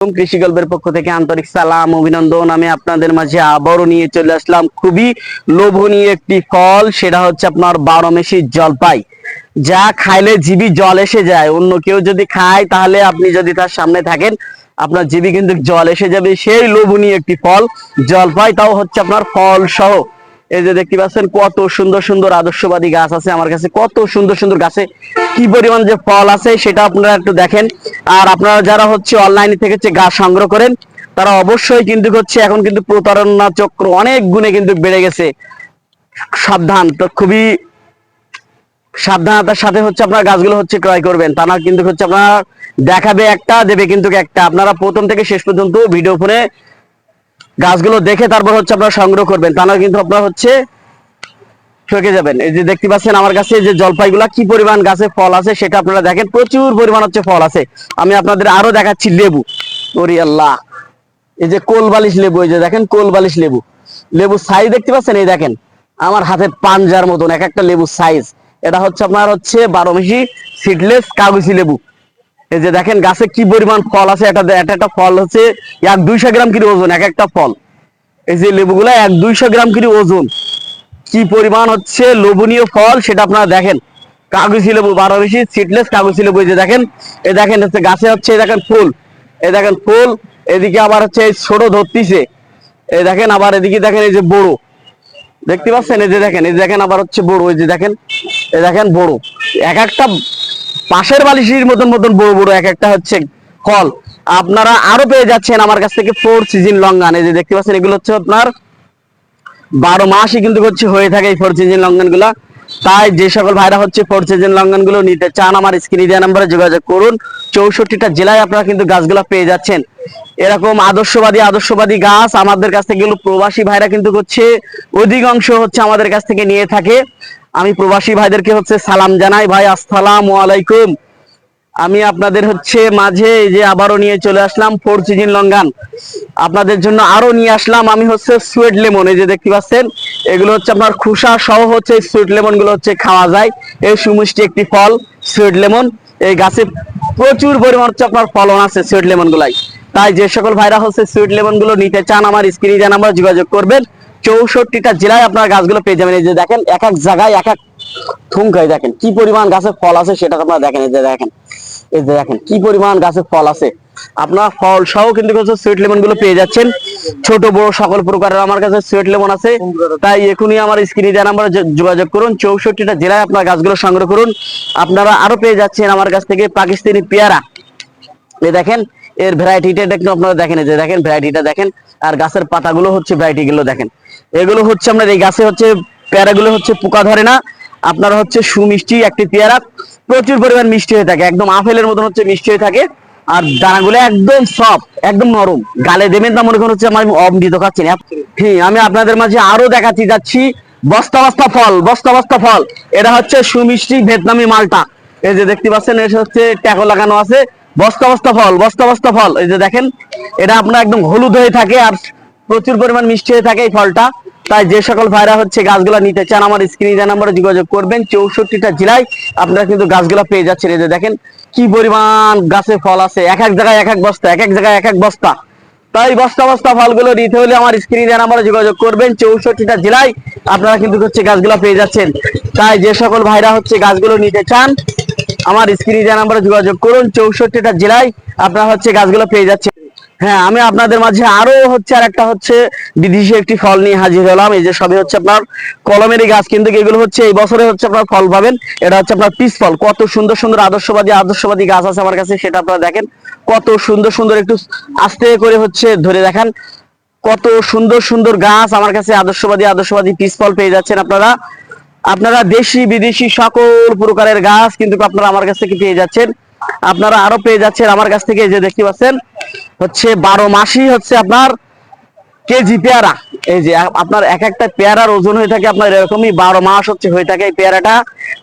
কৃষি গল্পের পক্ষ থেকে আন্তরিক সালাম, অভিনন্দন। আমি আপনাদের মাঝে আবারও নিয়ে চলে আসলাম খুবই লোভনীয় একটি ফল, সেটা হচ্ছে আপনার বারো মেশি জলপাই। যা খাইলে জিবি জল এসে যায়। অন্য কেউ যদি খায়, তাহলে আপনি যদি তার সামনে থাকেন, আপনার জিবি কিন্তু জল এসে যাবে। সেই লোভনীয় একটি ফল, জলপাই, তাও হচ্ছে আপনার ফল সহ এই যে দেখতে পাচ্ছেন কত সুন্দর সুন্দর আদর্শবাদী গাছ আছে আমার কাছে, কত সুন্দর সুন্দর গাছে কি পরিমাণ যে ফল আছে সেটা আপনারা একটু দেখেন। আর আপনারা যারা হচ্ছে অনলাইন থেকে হচ্ছে গাছ সংগ্রহ করেন, তারা অবশ্যই কিন্তু হচ্ছে এখন কিন্তু প্রতারণা চক্র অনেক গুণে কিন্তু বেড়ে গেছে। সাবধান, তো খুবই সাবধানতার সাথে হচ্ছে আপনার গাছগুলো হচ্ছে ক্রয় করবেন। তা না কিন্তু হচ্ছে আপনার দেখাবে একটা, দেবে কিন্তু একটা। আপনারা প্রথম থেকে শেষ পর্যন্ত ভিডিও ফোনে গাছগুলো দেখে তারপর হচ্ছে আপনারা সংগ্রহ করবেন। তা না কিন্তু আপনারা হচ্ছে ঠকে যাবেন। এই যে দেখতে পাচ্ছেন আমার কাছে যে জলপাইগুলা কি পরিমাণ গাছে ফল আছে সেটা আপনারা দেখেন। প্রচুর পরিমাণ হচ্ছে ফল আছে। আমি আপনাদের আরও দেখাচ্ছি লেবু। ওরি আল্লাহ। এই যে কোল বালিশ লেবু, এই যে দেখেন কোল বালিশ লেবু। লেবু সাইজ দেখতে পাচ্ছেন? এই দেখেন। আমার হাতের পাঞ্জার মতন, এক একটা লেবু সাইজ এটা হচ্ছে আপনার হচ্ছে বারো মিশি সিডলেস কাগজি লেবু। এই যে দেখেন গাছে কি পরিমাণ ফল আছে এটা একটা একটা ফল হচ্ছে এক দুইশো গ্রাম কিলো ওজন, এক একটা ফল। এই যে লেবুগুলা এক দুইশো গ্রাম কিলো ওজন। কি পরিমাণ হচ্ছে লোভনীয় ফল সেটা আপনারা দেখেন। কাগজি লেবু বারো বেশি সিটলেস কাগজি লেবু, এই যে দেখেন, এই দেখেন হচ্ছে গাছে হচ্ছে দেখেন ফুল। এই দেখেন ফুল, এদিকে আবার হচ্ছে ছোট ধরতিছে। এই দেখেন আবার এদিকে দেখেন এই যে বড়। দেখতে পাচ্ছেন? এই যে দেখেন, এই দেখেন আবার হচ্ছে বড়, এই যে দেখেন, এই দেখেন বড়। এক একটা পাশের বালিশের মতন মতন বড় বড় এক একটা হচ্ছে ফল আপনারা আরও পেয়ে যাচ্ছেন আমার কাছ থেকে ফোর সিজন লঙ্গান এই যে দেখতে পাচ্ছেন, এগুলো হচ্ছে আপনার বারো মাসই কিন্তু হচ্ছে হয়ে থাকে এই ফোর সিজন লঙ্ঘনগুলা। তাই যে সকল ভাইরা হচ্ছে ফোর সিজন লঙ্ঘনগুলো নিতে চান, আমার স্ক্রিনে দেওয়া নাম্বারে যোগাযোগ করুন। চৌষট্টিটা জেলায় আপনারা কিন্তু গাছগুলা পেয়ে যাচ্ছেন। এরকম আদর্শবাদী আদর্শবাদী গাছ আমাদের কাছ থেকে প্রবাসী ভাইরা কিন্তু হচ্ছে অধিকাংশ হচ্ছে আমাদের কাছ থেকে নিয়ে থাকে। আমি প্রবাসী ভাইদেরকে হচ্ছে সালাম জানাই। ভাই, আসসালাম আলাইকুম। আমি আপনাদের হচ্ছে মাঝে যে আবারও নিয়ে চলে আসলাম ফোর সিজন লঙ্গান আপনাদের জন্য আরও নিয়ে আসলাম। আমি হচ্ছে সুয়েট লেমন এই যে দেখতে পাচ্ছেন, এগুলো হচ্ছে আপনার খুসা সহ হচ্ছে সুয়েট লেমনগুলো হচ্ছে খাওয়া যায়। এই সুমিষ্টি একটি ফল সুয়েট লেমন এই গাছে প্রচুর পরিমাণ হচ্ছে আপনার ফলন আছে সুয়েট লেমন গুলাই তাই যে সকল ভাইরা হচ্ছে সুইট লেমনগুলো নিতে চান, আমার স্ক্রিনে দেন আমরা যোগাযোগ করবেন চৌষট্টিটা জেলায় আপনার গাছগুলো পেয়ে যাবেন। এই যে দেখেন, এক এক জায়গায় এক এক থুমকাই দেখেন, কি পরিমাণ গাছে ফল আছে সেটা আপনারা দেখেন, এই যে দেখেন, এই যে দেখেন, কি পরিমাণ গাছে ফল আছে। আপনার ফল সহ কিন্তু সুইট লেমনগুলো পেয়ে যাচ্ছেন। ছোট, বড় সকল প্রকারের আমার কাছে সুইট লেমন আছে। তাই এখনই আমার স্ক্রিনে দেওয়া নাম্বারে যোগাযোগ করুন, চৌষট্টিটা জেলায় আপনার গাছগুলো সংগ্রহ করুন। আপনারা আরও পেয়ে যাচ্ছেন আমার কাছ থেকে পাকিস্তানি পেয়ারা। এই দেখেন এর ভ্যারাইটিটা একটু আপনারা দেখেন যে দেখেন ভ্যারাইটিটা দেখেন, আর গাছের পাতাগুলো হচ্ছে ভ্যারাইটি গুলো দেখেন। এগুলো হচ্ছে আপনার, এই গাছে হচ্ছে পেয়ারাগুলো হচ্ছে পোকা ধরে না, আপনার হচ্ছে সুমিষ্টি একটি পেয়ারা, প্রচুর পরিমাণ মিষ্টি হয়ে থাকে, একদম আপেলের মতন হচ্ছে মিষ্টি হয়ে থাকে, আর দানাগুলো একদম সফট একদম নরম। গালে দেবেন তা মনে করেন হচ্ছে আমার অমৃত খাচ্ছি না। হ্যাঁ আমি আপনাদের মাঝে আরও দেখাচ্ছি, যাচ্ছি, বস্তা বস্তা ফল, বস্তা বস্তা ফল। এটা হচ্ছে সুমিষ্টি ভিয়েতনামি মালটা। এই যে দেখতে পাচ্ছেন, এটা হচ্ছে ট্যাকো লাগানো আছে। বস্তা বস্তা ফল, বস্তা বস্তা ফল। এই যে দেখেন, এটা আপনার একদম হলুদ হয়ে থাকে আর প্রচুর পরিমাণ মিষ্টি হয়ে থাকে এই ফলটা। তাই যে সকল ভাইরা হচ্ছে গাছগুলা নিতে চান, আমার স্ক্রিনে নাম্বারে যোগাযোগ করবেন, চৌষট্টিটা জেলায় আপনারা কিন্তু গাছগুলা পেয়ে যাচ্ছেন। এই যে দেখেন, কি পরিমাণ গাছে ফল আছে। এক এক জায়গায় এক এক বস্তা, এক এক জায়গায় এক এক বস্তা। তাই বস্তা বস্তা ফলগুলো নিতে হলে আমার স্ক্রিনে নাম্বারে যোগাযোগ করবেন, চৌষট্টিটা জেলায় আপনারা কিন্তু হচ্ছে গাছগুলা পেয়ে যাচ্ছেন। তাই যে সকল ভাইরা হচ্ছে গাছগুলো নিতে চান আমার স্ক্রিনে নাম্বারে যোগাযোগ করুন, চৌষট্টিটা জেলায় আপনারা হচ্ছে গাছগুলো পেয়ে যাচ্ছেন। হ্যাঁ আমি আপনাদের মাঝে আরও হচ্ছে আর একটা হচ্ছে বিদেশি একটি ফল নিয়ে হাজির হলাম। এই যে সবই হচ্ছে আপনার কলমেরই গাছ, কিন্তু এগুলো হচ্ছে এই বছরে হচ্ছে আপনার ফল পাবেন। এটা হচ্ছে আপনার পিস ফল। কত সুন্দর সুন্দর আদর্শবাদী আদর্শবাদী গাছ আছে আমার কাছে, সেটা আপনারা দেখেন। কত সুন্দর সুন্দর একটু আস্তে করে হচ্ছে ধরে দেখান। কত সুন্দর সুন্দর গাছ আমার কাছে আদর্শবাদী আদর্শবাদী পিস ফল পেয়ে যাচ্ছেন আপনারা। আপনারা দেশি বিদেশি সকল প্রকারের গাছ কিন্তু আপনারা আমার কাছ থেকে পেয়ে যাচ্ছেন। আপনারা আরও পেয়ে যাচ্ছেন আমার কাছ থেকে যে দেখতে পাচ্ছেন, হচ্ছে বারো মাসই হচ্ছে আপনার কেজি পেয়ারা। এই যে আপনার এক একটা পেয়ারার ওজন হয়ে থাকে আপনার এরকমই বারো মাস হচ্ছে হয়ে থাকে এই পেয়ারাটা।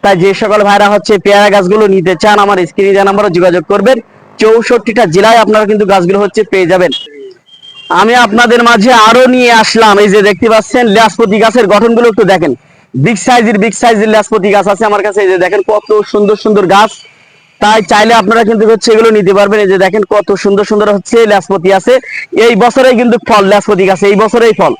তাই যে সকল ভাইরা হচ্ছে পেয়ারা গাছগুলো নিতে চান, আমার স্ক্রিনে নাম্বারে যোগাযোগ করবেন, চৌষট্টিটা জেলায় আপনারা কিন্তু গাছগুলো হচ্ছে পেয়ে যাবেন। আমি আপনাদের মাঝে আরও নিয়ে আসলাম, এই যে দেখতে পাচ্ছেন, ল্যাসপতি গাছের গঠনগুলো একটু দেখেন। বিগ সাইজের বিগ সাইজের ল্যাসপতি গাছ আছে আমার কাছে। এই যে দেখেন কত সুন্দর সুন্দর গাছ। তাই চাইলে আপনারা কিন্তু হচ্ছে এগুলো নিতে পারবেন। এই যে দেখেন কত সুন্দর সুন্দর হচ্ছে ল্যাসপতি আছে। এই বছরেই কিন্তু ফল, ল্যাসপতি গাছে, এই বছরেই ফল।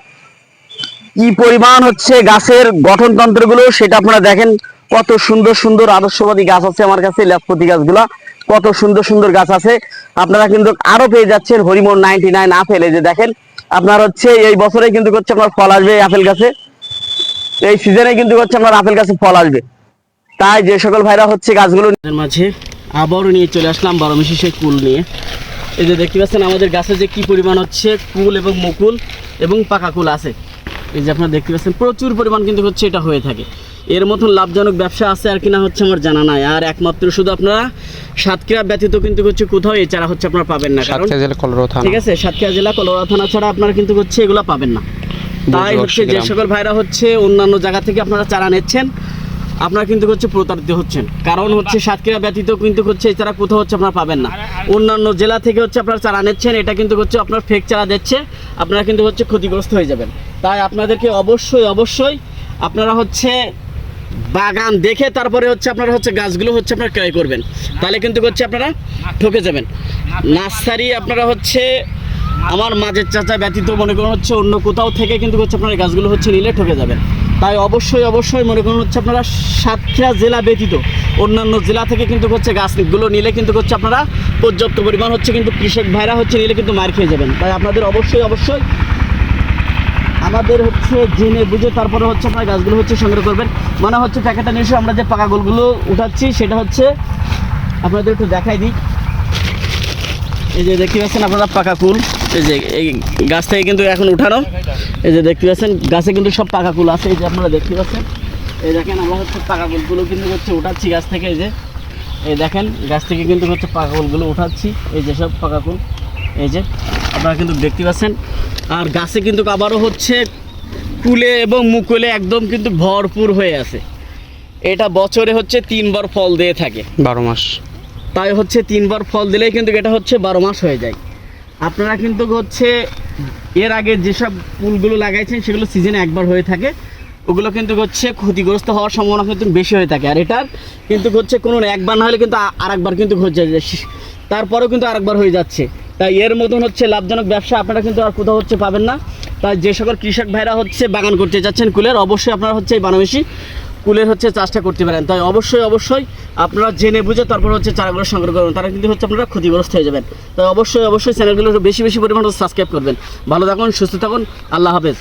কি পরিমাণ হচ্ছে গাছের গঠনতন্ত্রগুলো সেটা আপনারা দেখেন। কত সুন্দর সুন্দর আদর্শবাদী গাছ আছে আমার কাছে ল্যাসপতি গাছগুলা। কত সুন্দর সুন্দর গাছ আছে। আপনারা কিন্তু আরও পেয়ে যাচ্ছেন হরিমোন নাইনটি নাইন আপেল। এই যে দেখেন, আপনার হচ্ছে এই বছরে কিন্তু হচ্ছে আপনার ফল আসবে আপেল গাছে। এই সিজনে কিন্তু হচ্ছে আপনার আপেল গাছে ফল আসবে। তাই যে সকল ভাইরা হচ্ছে গাছগুলো মাঝে আবারও নিয়ে চলে আসলাম বারো মিশি সেই কুল নিয়ে। এই যে দেখতে পাচ্ছেন আমাদের গাছে যে কি পরিমাণ হচ্ছে কুল এবং মুকুল এবং পাকা কুল আছে। এই যে আপনারা দেখতে পাচ্ছেন প্রচুর পরিমাণ কিন্তু হচ্ছে এটা হয়ে থাকে। এর মতন লাভজনক ব্যবসা আছে আর কিনা হচ্ছে আমার জানা নাই। আর একমাত্র শুধু আপনারা সাতক্ষীরা ব্যতীত কিন্তু হচ্ছে কোথাও এই চারা হচ্ছে আপনারা পাবেন না। কারণ ঠিক আছে সাতক্ষীরা জেলা কলোরা থানা ছাড়া আপনারা কিন্তু হচ্ছে এগুলো পাবেন না। তাই হচ্ছে যে সকল ভাইরা হচ্ছে অন্যান্য জায়গা থেকে আপনারা চারা নিচ্ছেন। আপনারা কিন্তু হচ্ছে প্রতারিত হচ্ছেন। কারণ হচ্ছে সাতক্ষীরা ব্যতীত কিন্তু হচ্ছে এই চারা কোথাও হচ্ছে আপনারা পাবেন না। অন্যান্য জেলা থেকে হচ্ছে আপনারা চারা নিচ্ছেন এটা কিন্তু হচ্ছে আপনার ফেক চারা দিচ্ছে আপনারা কিন্তু হচ্ছে ক্ষতিগ্রস্ত হয়ে যাবেন। তাই আপনাদেরকে অবশ্যই অবশ্যই আপনারা হচ্ছে বাগান দেখে তারপরে হচ্ছে আপনারা হচ্ছে গাছগুলো হচ্ছে আপনারা ক্রয় করবেন। তাহলে কিন্তু হচ্ছে আপনারা ঠকে যাবেন। নার্সারি আপনারা হচ্ছে আমার মাঝের চাচা ব্যতীত মনে করুন হচ্ছে অন্য কোথাও থেকে কিন্তু হচ্ছে আপনার গাছগুলো হচ্ছে নিলে ঠকে যাবেন তাই অবশ্যই অবশ্যই মনে করুন হচ্ছে আপনারা সাতক্ষীরা জেলা ব্যতীত অন্যান্য জেলা থেকে কিন্তু হচ্ছে গাছগুলো নিলে কিন্তু হচ্ছে আপনারা পর্যাপ্ত পরিমাণ হচ্ছে কিন্তু কৃষক ভাইরা হচ্ছে নিলে কিন্তু মার খেয়ে যাবেন। তাই আপনাদের অবশ্যই অবশ্যই আমাদের হচ্ছে জেনে বুঝে তারপরে হচ্ছে আপনার গাছগুলো হচ্ছে সংগ্রহ করবেন। মানে হচ্ছে প্যাকেটটা নিয়ে আমরা যে পাকা গোলগুলো উঠাচ্ছি সেটা হচ্ছে আপনাদের একটু দেখাই দিই। এই যে দেখতে পাচ্ছেন আপনারা পাকা কুল এই যে এই গাছ থেকে কিন্তু এখন উঠানো। এই যে দেখতে পাচ্ছেন গাছে কিন্তু সব পাকা কুল আছে এই যে আপনারা দেখতে পাচ্ছেন। এই দেখেন আমরা হচ্ছে পাকা কুলগুলো কিন্তু হচ্ছে উঠাচ্ছি গাছ থেকে এই যে। এই দেখেন গাছ থেকে কিন্তু হচ্ছে পাকা কুলগুলো উঠাচ্ছি এই যে সব পাকা কুল এই যে আপনারা কিন্তু দেখতে পাচ্ছেন। আর গাছে কিন্তু আবারও হচ্ছে কুলে এবং মুকুলে একদম কিন্তু ভরপুর হয়ে আছে। এটা বছরে হচ্ছে তিনবার ফল দিয়ে থাকে। বারো মাস। তাই হচ্ছে তিনবার ফল দিলেই কিন্তু এটা হচ্ছে বারো মাস হয়ে যায়। আপনারা কিন্তু হচ্ছে এর আগে যেসব ফুলগুলো লাগাইছেন, সেগুলো সিজনে একবার হয়ে থাকে। ওগুলো কিন্তু হচ্ছে ক্ষতিগ্রস্ত হওয়ার সম্ভাবনা কিন্তু বেশি হয়ে থাকে। আর এটার কিন্তু হচ্ছে কোনো একবার না হলে কিন্তু আ- আরেকবার কিন্তু হচ্ছে যে শি- তারপরেও কিন্তু আরেকবার হয়ে যাচ্ছে। তাই এর মতন হচ্ছে লাভজনক ব্যবসা আপনারা কিন্তু আর কোথাও হচ্ছে পাবেন না। তাই যে সকল কৃষক ভাইরা হচ্ছে বাগান করতে যাচ্ছেন কুলের, অবশ্যই আপনারা হচ্ছে এই বানাবেশি কুলের হচ্ছে চাষটা করতে পারেন। তাই অবশ্যই অবশ্যই আপনারা জেনে বুঝে তারপর হচ্ছে চারাগুলো সংগ্রহ করবেন তারা কিন্তু হচ্ছে আপনারা ক্ষতিগ্রস্ত হয়ে যাবেন। তাই অবশ্যই অবশ্যই চ্যানেলগুলো বেশি বেশি পরিমাণে সাবস্ক্রাইব করবেন। ভালো থাকুন, সুস্থ থাকুন। আল্লাহ হাফেজ।